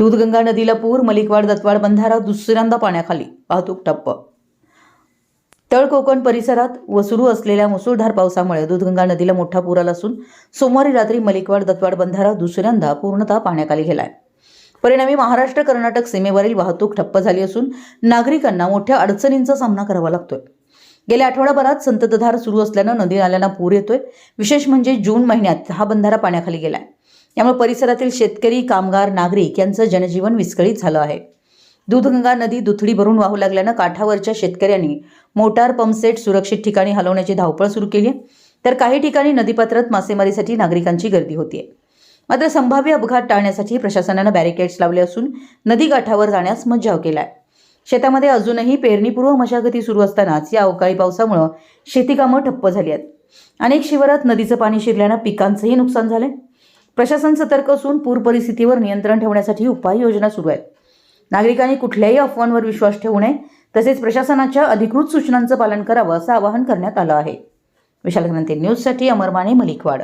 दूधगंगा नदीला पूर मलिकवाड दत्वाड बंधारा दुसऱ्यांदा पाण्याखाली. वाहतूक ठप्प. तळ कोकण परिसरात व सुरू असलेल्या मुसळधार पावसामुळे दूधगंगा नदीला मोठा पूर आला असून सोमवारी रात्री मलिकवाड दत्वाड बंधारा दुसऱ्यांदा पूर्णतः पाण्याखाली गेलाय. परिणामी महाराष्ट्र कर्नाटक सीमेवरील वाहतूक ठप्प झाली असून नागरिकांना मोठ्या अडचणींचा सामना करावा लागतोय. गेल्या आठवडाभरात संततधार सुरू असल्यानं नदी नाल्यांना पूर येतोय. विशेष म्हणजे जून महिन्यात हा बंधारा पाण्याखाली गेलाय. यामुळे परिसरातील शेतकरी कामगार नागरिक यांचं जनजीवन विस्कळीत झालं आहे. दूधगंगा नदी दुथडी भरून वाहू लागल्यानं काठावरच्या शेतकऱ्यांनी मोटार पंपसेट सुरक्षित ठिकाणी हलवण्याची धावपळ सुरू केली आहे. तर काही ठिकाणी नदीपात्रात मासेमारीसाठी नागरिकांची गर्दी होतीये. मात्र संभाव्य अपघात टाळण्यासाठी प्रशासनानं बॅरिकेड्स लावले असून नदीकाठावर जाण्यास मज्जाव केलाय. शेतामध्ये अजूनही पेरणीपूर्व मशागती सुरू असतानाच या अवकाळी पावसामुळं शेतीकामं ठप्प झाली आहेत. अनेक शिवारात नदीचं पाणी शिरल्यानं पिकांचंही नुकसान झालंय. प्रशासन सतर्क असून पूर परिस्थितीवर नियंत्रण ठेवण्यासाठी उपाययोजना सुरू आहेत. नागरिकांनी कुठल्याही अफवांवर विश्वास ठेवू नये तसेच प्रशासनाच्या अधिकृत सूचनांचं पालन करावं असं आवाहन करण्यात आलं आहे. विशाल क्रांती न्यूजसाठी अमर माने मलिकवाड.